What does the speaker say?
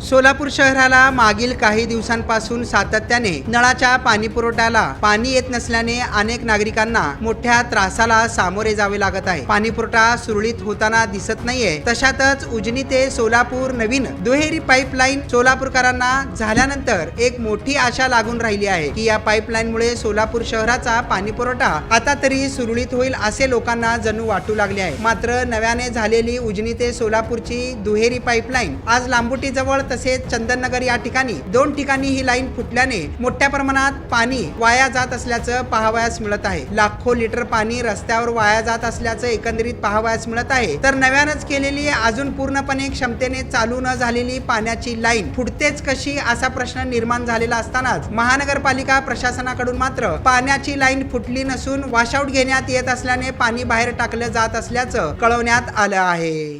सोलापूर शहराला मागील काही दिवसांपासून सातत्याने नळाच्या पाणी पुरवठ्याला पाणी येत नसल्याने अनेक नागरिकांना मोठ्या त्रासाला सामोरे जावे लागत आहे. पाणी पुरवठा सुरळीत होताना दिसत नाहीये. तशातच उजनी ते सोलापूर नवीन दुहेरी पाईपलाईन सोलापूरकरांना झाल्यानंतर एक मोठी आशा लागून राहिली आहे की या पाईपलाईनमुळे सोलापूर शहराचा पाणी पुरवठा आता तरी सुरळीत होईल असे लोकांना जणू वाटू लागले आहे. मात्र नव्याने झालेली उजनी ते सोलापूरची दुहेरी पाईपलाईन आज लांबुटी जवळ तसेच चंदननगर या ठिकाणी दोन ठिकाणी ही लाईन फुटल्याने मोठ्या प्रमाणात पाणी वाया जात असल्याचं पाहावयास मिळत आहे. लाखो लिटर पाणी रस्त्यावर वाया जात असल्याचं एकंदरीत पाहावयास मिळत आहे. तर नव्यानच केलेली अजून पूर्णपणे क्षमतेने चालू न झालेली पाण्याची लाईन फुटतेच कशी असा प्रश्न निर्माण झालेला असतानाच महानगरपालिका प्रशासनाकडून मात्र पाण्याची लाईन फुटली नसून वॉशआउट घेण्यात येत असल्याने पाणी बाहेर टाकलं जात असल्याचं कळवण्यात आलं आहे.